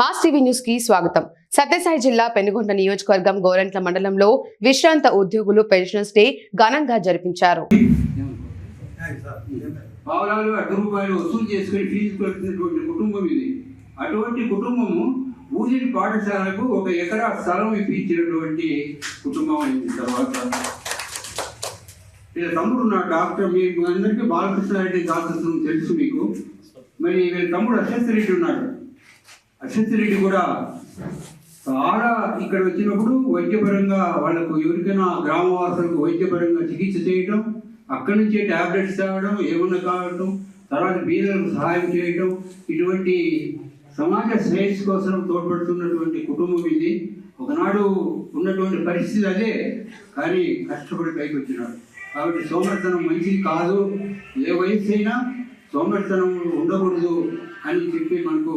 Mass TV న్యూస్కి స్వాగతం. సత్యసాయి జిల్లా పెనుగొండ నియోజకవర్గం గోరంట్ల మండలంలో విశ్రాంత ఉద్యోగులు పెన్షనర్స్ డే ఘనంగా జరిపించారు. అటువంటి కుటుంబము ఊజిడి పాఠశాలకు ఒక ఎకరా స్థలం ఇప్పించినటువంటి కుటుంబం అయింది తర్వాత. తమ్ముడు నా డాక్టర్ మీ అందరికీ బాలకృష్ణారెడ్డి డాక్టర్ తెలుసు మీకు. మరి వీళ్ళ తమ్ముడు అశ్వత్ రెడ్డి ఉన్నాడు. రెడ్డి కూడా చాలా ఇక్కడ వచ్చినప్పుడు వైద్యపరంగా వాళ్ళకు ఎవరికైనా గ్రామవాసులకు వైద్యపరంగా చికిత్స చేయటం అక్కడి నుంచే టాబ్లెట్స్ తేవడం ఏమన్నా కావడం తర్వాత బీదలకు సహాయం చేయడం ఇటువంటి సమాజ శ్రేయస్సు కోసం తోడ్పడుతున్నటువంటి కుటుంబం ఇది. ఒకనాడు ఉన్నటువంటి పరిస్థితి అదే కానీ కష్టపడి పైకి వచ్చినాడు కాబట్టి సోమర్తనం మంచిది కాదు. ఏ వయసు అయినా సోమర్తనం ఉండకూడదు అని చెప్పి మనకు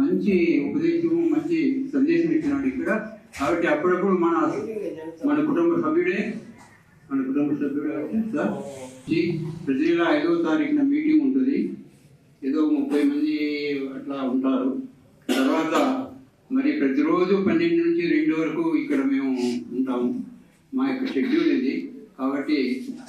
మంచి ఉపదేశం మంచి సందేశం ఇచ్చినాడు ఇక్కడ. కాబట్టి అప్పుడప్పుడు మన మన కుటుంబ సభ్యుడే మన కుటుంబ సభ్యుడే సార్ ప్రతి నెల ఐదవ తారీఖున మీటింగ్ ఉంటుంది. ఏదో ముప్పై మంది అట్లా ఉంటారు. తర్వాత మరి ప్రతిరోజు పన్నెండు నుంచి రెండు వరకు ఇక్కడ మేము ఉంటాము. మా యొక్క షెడ్యూల్ ఇది. కాబట్టి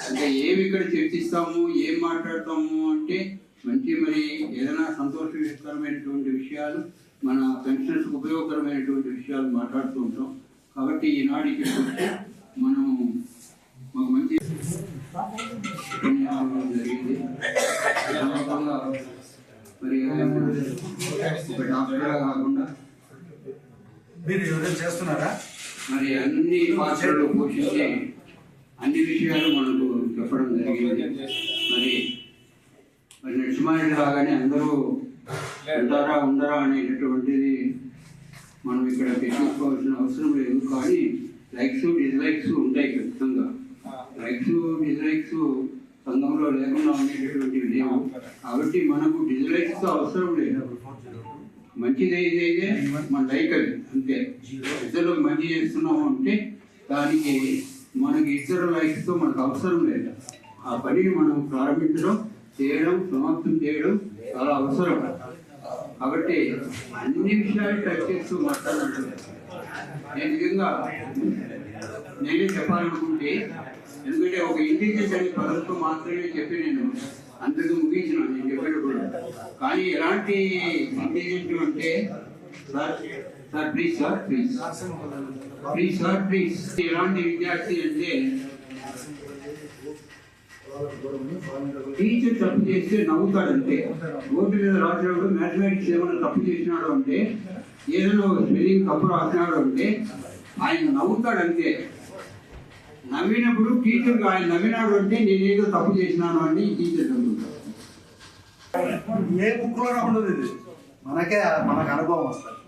అంటే ఏమి ఇక్కడ చర్చిస్తాము ఏం మాట్లాడతాము అంటే మంచి మరి ఏదైనా సంతోషకరమైనటువంటి విషయాలు మన పెన్షన్స్ ఉపయోగకరమైనటువంటి విషయాలు మాట్లాడుతూ ఉంటాం. కాబట్టి ఈనాడు ఇక్కడికి వచ్చి మనం మాకు మంచి జరిగింది. మరి ఒక డాక్టర్గా కాకుండా మీరు ఎవరైనా చేస్తున్నారా? మరి అన్ని పాత్రలు పోషించి అన్ని విషయాలు మనకు చెప్పడం జరిగింది. మరి మరి లాగానే అందరూ ఉంటారా ఉండరా అనేటటువంటిది మనం ఇక్కడ పెట్టించుకోవాల్సిన అవసరం లేదు. కానీ లైక్స్ డిస్లైక్స్ ఉంటాయి ఖచ్చితంగా. లైక్స్ డిస్లైక్స్ సంఘంలో లేకుండా ఉండేటటువంటివి లేవు. కాబట్టి మనకు డిస్లైక్స్ అవసరం లేదు. మంచిది ఏదైతే మన లైక్ అది అంతే. ఇద్దరు మంచి చేస్తున్నాము అంటే దానికి మనకి ఇద్దరు లైక్స్తో మనకు అవసరం లేదు. ఆ పనిని మనం ప్రారంభించడం చేయడం సమాప్తం చేయడం చాలా అవసరం. కాబట్టి అన్ని విషయాలు టచ్ చేస్తూ మాట్లాడుతున్నాను నేను నిజంగా నేనే చెప్పాలనుకుంటే ఎందుకంటే ఒక ఇంటెలిజెన్స్ అనే పదంతో మాత్రమే చెప్పి నేను అంతకు ముగించిన నేను చెప్పేటప్పుడు కానీ ఎలాంటి ఇంటెలిజెంట్ అంటే sir sir please sir please please sir please ఎలాంటి విద్యార్థి అంటే టీచర్ తప్పు చేస్తే నవ్వుతాడంటే బోర్డు మీద రాసినప్పుడు మ్యాథమెటిక్స్ ఏమైనా తప్పు చేసినాడు అంటే ఏదైనా స్పెల్లింగ్ తప్పు రాసినాడు అంటే ఆయన నవ్వుతాడంతే. నవ్వినప్పుడు టీచర్ ఆయన నవ్వినాడు అంటే నేనేదో తప్పు చేసినాను అని టీచర్ నవ్వుతాడు. ఏ బుక్లో ఉండదు ఇది. మనకే మనకు అనుభవం వస్తుంది.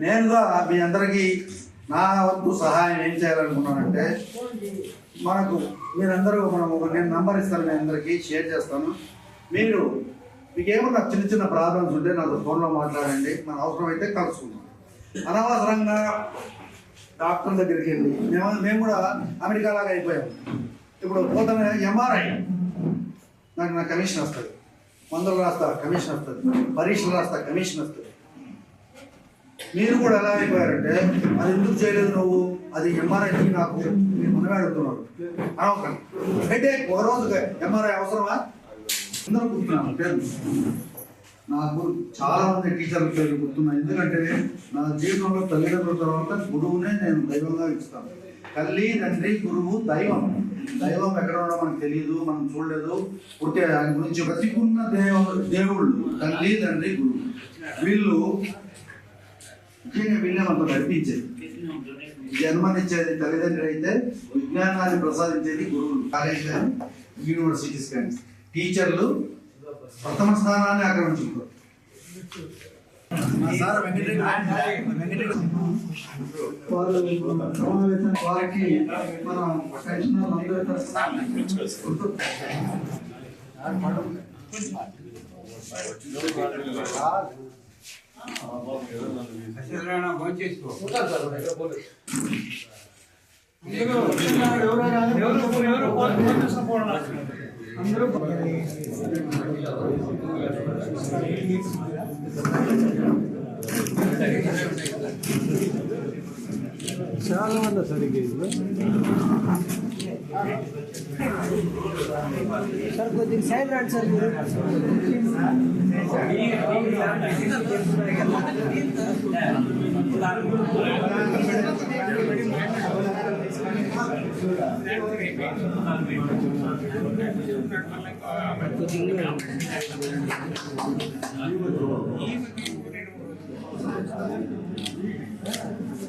నేనుగా మీ అందరికీ నా వంతు సహాయం ఏం చేయాలనుకున్నానంటే మనకు మీరందరూ మనం ఒక నేను నంబర్ ఇస్తాను మీ అందరికీ షేర్ చేస్తాను. మీరు మీకు ఏమన్నా చిన్న చిన్న ప్రాబ్లమ్స్ ఉంటే నాతో ఫోన్లో మాట్లాడండి మన అవసరమైతే కలుసుకుందాం. అనవసరంగా డాక్టర్ దగ్గరికి వెళ్ళి మేము మేము కూడా అమెరికా లాగా అయిపోయాం. ఇప్పుడు పోతానే ఎంఆర్ఐ నాకు నా కమిషన్ వస్తుంది. మందులు రాస్తా కమిషన్ వస్తుంది. పరీక్షలు రాస్తా కమిషన్ వస్తుంది. మీరు కూడా ఎలా అయిపోయారంటే అది ఎందుకు చేయలేదు నువ్వు? అది ఎంఆర్ఐ నాకు మీరు మనమే అడుగుతున్నారు. అనవసరం అయితే ఒక ఎంఆర్ఐ అవసరమా? అందరూ గుర్తున్నాను పేరు. నాకు చాలా మంది టీచర్ల పేర్లు గుర్తున్నాయి. ఎందుకంటే నా జీవితంలో తల్లిదండ్రుల తర్వాత గురువునే నేను దైవంగా ఇస్తాను. తల్లి తండ్రి గురువు దైవం. దైవం ఎక్కడ ఉండో మనకు తెలియదు మనం చూడలేదు. పుట్టే దాని గురించి బ్రతికున్న దేవ దేవుళ్ళు తల్లి తండ్రి గురువు. వీళ్ళు ముఖ్యంగా వీళ్ళే మనతో నడిపించేది. జన్మనిచ్చేది తల్లిదండ్రి అయితే విజ్ఞానాన్ని ప్రసాదించేది గురువులు కాలేజ్ కానీ యూనివర్సిటీస్ కానీ. టీచర్లు ప్రథమ స్థానాన్ని ఆక్రమించుకుంటారు సార్ వెంకటరెడ్డి వాళ్ళు సమావేశం వారికి మనం అందరూ సత్యనారాయణ భోంచేసుకో అందరూ చాలా మంది సరిగ్గా ఇది సార్ కొద్దిగా సైడ్ రాండి సార్ మీరు. కొద్దిగా